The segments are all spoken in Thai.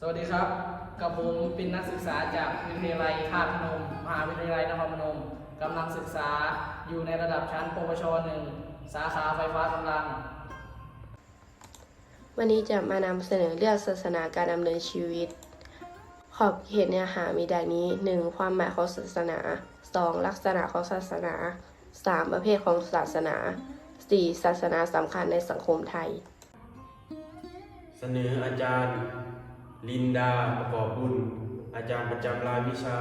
สวัสดีครับ กับผมเป็นนักศึกษาจากวิทยาลัยธาตุพนม มหาวิทยาลัยนครพนมกำลังศึกษาอยู่ในระดับชั้นปวชหนึ่งสาขาไฟฟ้ากำลัง วันนี้จะมานำเสนอเรื่องศาสนาการดำเนินชีวิต ขอบเขตเนื้อหามีดังนี้ 1. ความหมายของศาสนา 2. ลักษณะของศาสนา 3. ประเภทของศาสนา 4. ศาสนาสำคัญในสังคมไทย เสนออาจารย์ ลินดาประกอบบุญ อาจารย์ประจำรายวิชา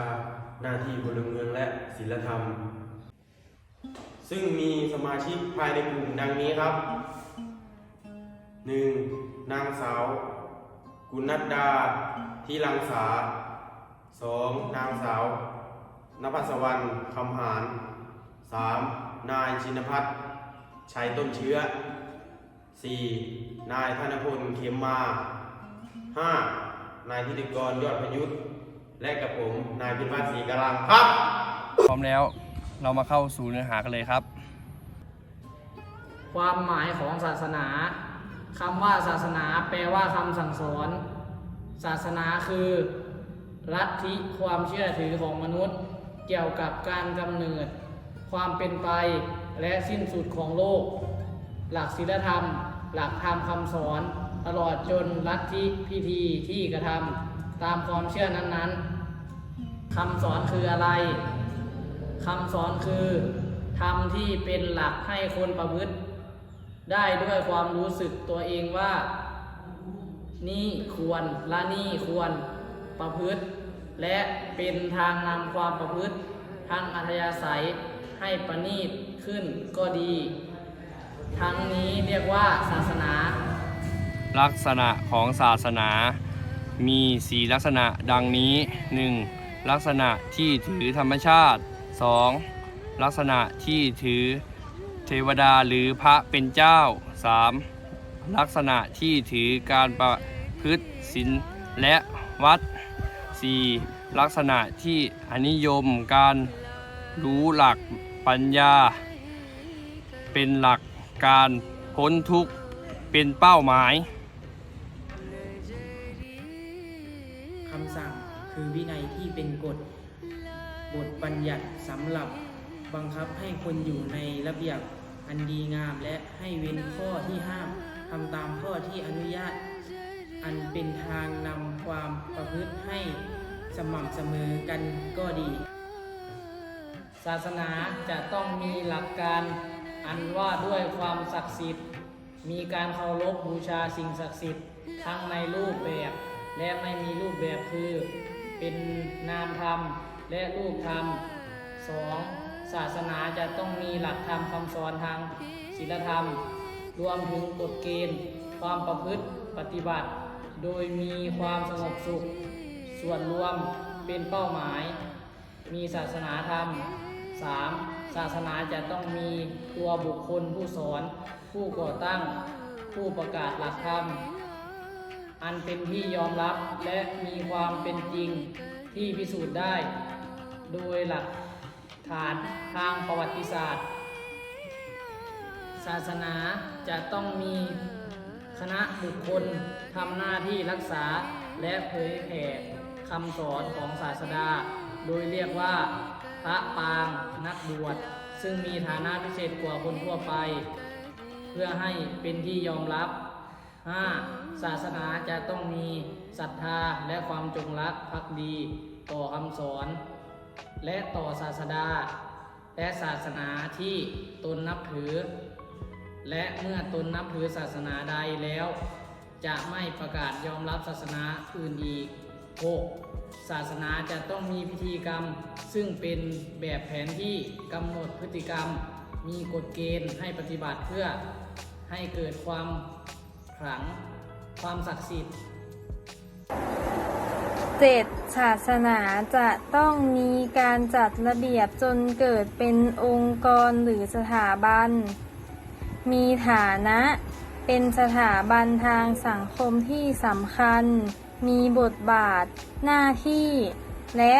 หน้าที่พลเมืองและศิลธรรม ซึ่งมีสมาชิกภายในกลุ่มดังนี้ครับ 1. นางสาว กุณัดดาที่รังสา 2. นางสาวนภัสวรรณคำหาร 3. นายชินพัฒน์ชัยต้นเชื้อ 4. นายธนพลเข็มมา 5. นายธิติกรยอดพยุทธและกับผมนายพิพัฒน์ศรีกลังครับ พร้อมแล้วเรามาเข้าสู่เนื้อหากันเลยครับ ความหมายของศาสนาคำว่าศาสนาแปลว่าคำสั่งสอน ศาสนาคือลัทธิความเชื่อถือของมนุษย์ เกี่ยวกับการกำเนิด ความเป็นไปและสิ้นสุดของโลก หลักศีลธรรม หลักธรรมคำสอน ตลอดจนลัทธิพิธีที่กระทำตามความเชื่อนั้นๆคำสอนคืออะไรคำสอนคือธรรมที่เป็นหลักให้คนประพฤติ ได้ด้วยความรู้สึกตัวเองว่า นี่ควรและนี่ควรประพฤติ และเป็นทางนำความประพฤติทางอัธยาศัยให้ประณีตขึ้นก็ดี ทั้งนี้เรียกว่าศาสนา ลักษณะของศาสนา มีสีลักษณะดังนี้ 1. ลักษณะที่ถือธรรมชาติ 2. ลักษณะที่ถือเทวดาหรือพระเป็นเจ้า 3. ลักษณะที่ถือการประพฤติศีลและวัด 4. ลักษณะที่อนิยมการรู้หลักปัญญา เป็นหลักการพ้นทุกข์เป็นเป้าหมาย คำสั่งคือวินัยที่เป็นกฎบทบัญญัติสำหรับบังคับให้คนอยู่ในระเบียบอันดีงาม และให้เว้นข้อที่ห้ามทำตามข้อที่อนุญาต อันเป็นทางนำความประพฤติให้สม่ำเสมอกันก็ดี ศาสนาจะต้องมีหลักการอันว่าด้วยความศักดิ์สิทธิ์ มีการเคารพบูชาสิ่งศักดิ์สิทธิ์ทั้งในรูปแบบ และไม่มีรูปแบบคือเป็นนามธรรมและรูปธรรม 2. ศาสนาจะต้องมีหลักธรรมคำสอนทางศีลธรรม รวมถึงกฎเกณฑ์ ความประพฤติปฏิบัติ โดยมีความสงบสุข ส่วนรวมเป็นเป้าหมาย มีศาสนาธรรม 3. ศาสนาจะต้องมีตัวบุคคลผู้สอน ผู้ก่อตั้ง ผู้ประกาศหลักธรรม อันเป็นที่ยอมรับและมีความเป็นจริงที่พิสูจน์ได้ โดยหลักฐานทางประวัติศาสตร์ ศาสนาจะต้องมีคณะบุคคลทำหน้าที่รักษาและเผยแผ่คำสอนของศาสดา โดยเรียกว่าพระปางนักบวชซึ่งมีฐานะพิเศษกว่าคนทั่วไป เพื่อให้เป็นที่ยอมรับ 5. ศาสนาจะต้องมีศรัทธาและความจงรักภักดี ต่อคำสอน และต่อศาสดา และศาสนาที่ตนนับถือ และเมื่อตนนับถือศาสนาใดแล้ว จะไม่ประกาศยอมรับศาสนาอื่นอีก 6. ศาสนาจะต้องมีพิธีกรรม ซึ่งเป็นแบบแผนที่กำหนดพฤติกรรม มีกฎเกณฑ์ให้ปฏิบัติเพื่อให้เกิดความ ลัง ความศักดิ์สิทธิ์เจ็ดศาสนาจะต้องมีการจัดระเบียบจนเกิดเป็นองค์กรหรือสถาบัน มีฐานะเป็นสถาบันทางสังคมที่สำคัญ มีบทบาท หน้าที่ และ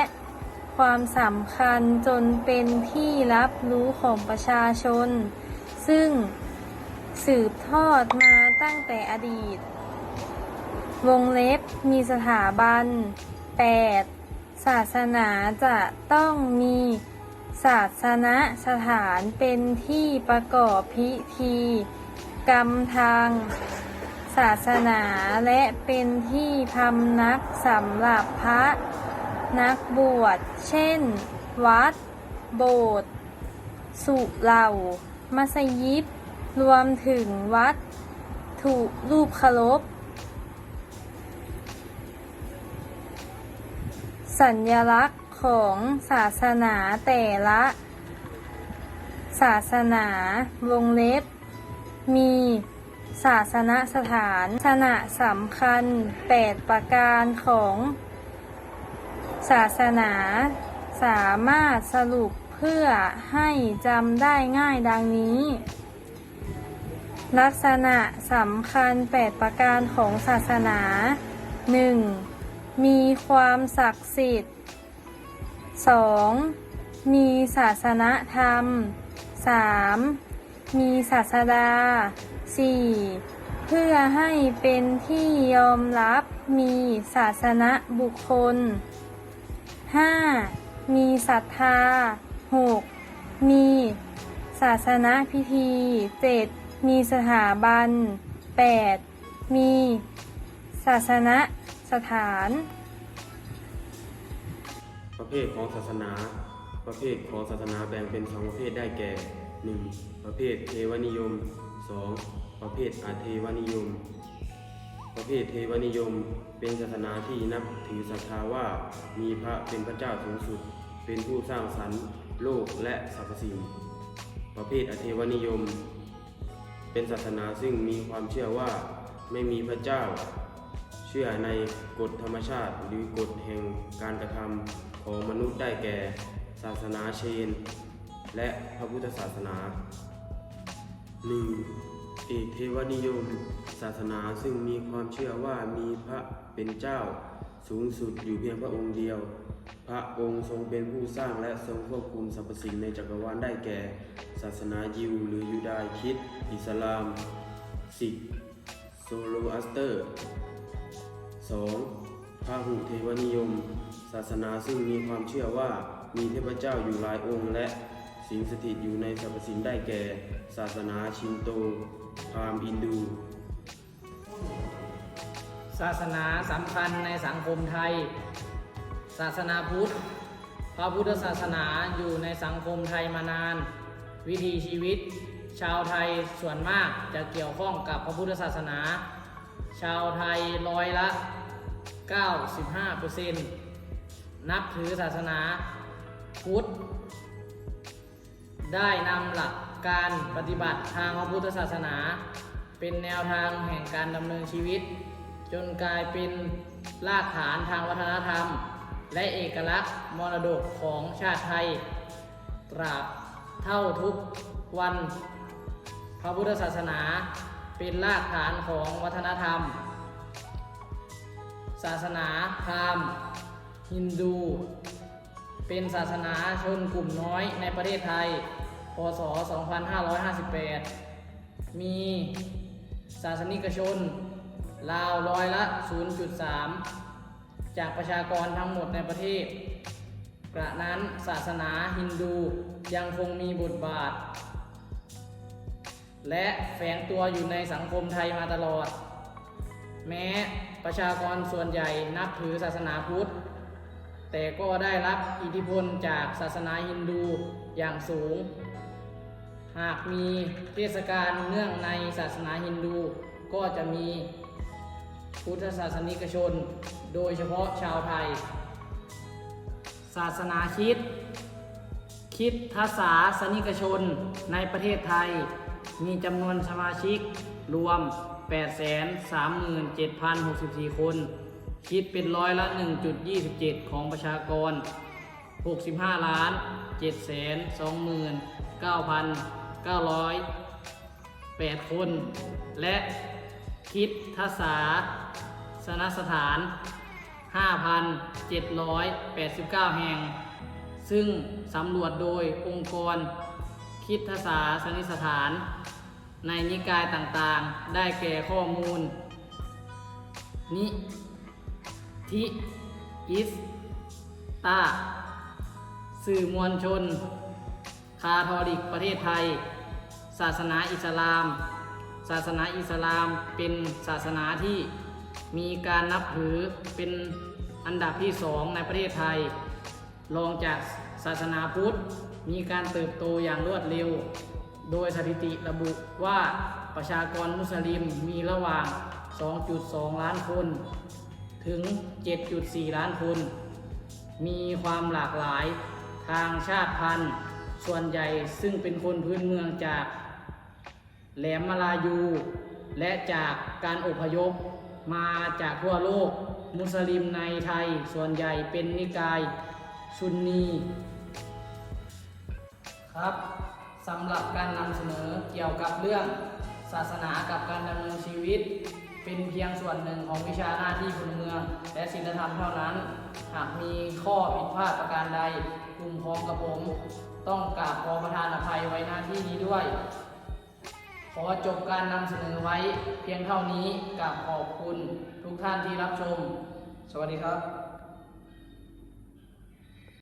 ความสำคัญจนเป็นที่รับรู้ของประชาชน ซึ่ง สืบทอดมาตั้งแต่อดีต วงเล็บมีสถาบัน 8. ศาสนาจะต้องมีศาสนสถานเป็นที่ประกอบพิธี กรรมทาง ศาสนาและเป็นที่พำนักสำหรับพระ นักบวช เช่น วัด โบสถ์สุเหล่ามัสยิด รวมถึงวัดถูกรูปเคารพ สัญลักษณ์ของศาสนาแต่ละ ศาสนาวงเล็บ มีศาสนสถานศาสนาสำคัญ 8 ประการของ ศาสนาสามารถสรุปเพื่อให้จำได้ง่ายดังนี้ ลักษณะสำคัญ 8 ประการของศาสนา 1. มีความศักดิ์สิทธิ์ 2. มีศาสนธรรม 3. มีศาสดา 4. เพื่อให้เป็นที่ยอมรับมีศาสนบุคคล 5. มีศรัทธา 6. มีศาสนาพิธี 7. มีสถาบัน 8. มีศาสนสถาน ประเภทของศาสนา ประเภทของศาสนาแบ่งเป็นสองประเภทได้แก่ 1. ประเภทเทวนิยม 2. ประเภทอาเทวนิยม ประเภทเทวนิยม เป็นศาสนาที่นับถือศรัทธาว่ามีพระเป็นพระเจ้าสูงสุด เป็นผู้สร้างสรรค์โลกและสรรพสิ่ง ประเภทอเทวนิยม เป็นศาสนาซึ่งมีความเชื่อว่าไม่มีพระเจ้า เชื่อในกฎธรรมชาติ หรือกฎแห่งการกระทำของมนุษย์ได้แก่ ศาสนาเชน และพระพุทธศาสนา 1. เอกเทวนิยม ศาสนาซึ่งมีความเชื่อว่ามีพระเป็นเจ้า สูงสุดอยู่เพียงพระองค์เดียว พระองค์ทรงเป็นผู้สร้างและทรงควบคุมสรรพสิ่งในจักรวาลได้แก่าสนายิวหรือยูดายคิด อิสลามสิกโซโลอัสเตอร์ 2. พาหุเทวนิยม ศาสนาซึ่งมีความเชื่อว่ามีเทพเจ้าอยู่หลายองค์และสิงสถิตอยู่ในสรรพสิ่งได้แก่ ศาสนาชินโต พราหมณ์อินดู ศาสนาสำคัญในสังคมไทย ศาสนาพุทธ พระพุทธศาสนาอยู่ในสังคมไทยมานาน วิถีชีวิต ชาวไทยส่วนมากจะเกี่ยวข้องกับพระพุทธศาสนา ชาวไทยร้อยละ 95%นับถือศาสนาพุทธ ได้นำหลักการปฏิบัติทางพระพุทธศาสนา เป็นแนวทางแห่งการดำเนินชีวิต จนกลายเป็นรากฐานทางวัฒนธรรม และเอกลักษณ์มรดกของชาติไทยตราบ เท่าทุกวัน พระพุทธศาสนาเป็นรากฐานของวัฒนธรรม ศาสนาพราหมณ์ฮินดู เป็นศาสนาชนกลุ่มน้อยในประเทศไทย พศ 2558 มีศาสนิกชนราวร้อยละ 0.3 จากประชากรทั้งหมดในประเทศ กระนั้นศาสนาฮินดูยังคงมีบทบาท และแฝงตัวอยู่ในสังคมไทยมาตลอด แม้ประชากรส่วนใหญ่นับถือศาสนาพุทธ แต่ก็ได้รับอิทธิพลจากศาสนาฮินดูอย่างสูง หากมีเทศกาลเนื่องในศาสนาฮินดูก็จะมีพุทธศาสนิกชน โดยเฉพาะชาวไทย ศาสนาคิด คิดทศาสนิกชนในประเทศไทย มีจำนวนสมาชิกรวม 837,064 คน คิดเป็นร้อยละ 1.27 ของประชากร 65 ล้าน 7 2 9 908 คน และคิดทศาสนสถาน 5,789 แห่ง ซึ่งสำรวจโดยองค์กร คิดทศาสนิสถาน ในนิกายต่างๆ ได้แก่ข้อมูล นิทิอิสตาสื่อมวลชน คาทอลิกประเทศไทย ศาสนาอิสลาม ศาสนาอิสลามเป็นศาสนาที่ มีการนับถือเป็นอันดับที่สองในประเทศไทย รองจากศาสนาพุทธ มีการเติบโตอย่างรวดเร็ว โดยสถิติระบุว่าประชากรมุสลิมมีระหว่าง 2.2 ล้านคน ถึง 7.4 ล้านคน มีความหลากหลายทางชาติพันธุ์ ส่วนใหญ่ซึ่งเป็นคนพื้นเมืองจาก แหลมมาลายู และจากการอพยพ มาจากทั่วโลก มุสลิมในไทยส่วนใหญ่เป็นนิกายซุนนีครับสำหรับการนำเสนอเกี่ยวกับเรื่องศาสนากับการดำเนินชีวิต เป็นเพียงส่วนหนึ่งของวิชาหน้าที่พลเมือง และศีลธรรมเท่านั้น หากมีข้อผิดพลาดประการใดกลุ่มพ้องกับผม ต้องกราบขอประทานอภัยไว้หน้าที่นี้ด้วย ขอจบการนำเสนอไว้เพียงเท่านี้กับขอบคุณทุกท่านที่รับชม สวัสดีครับ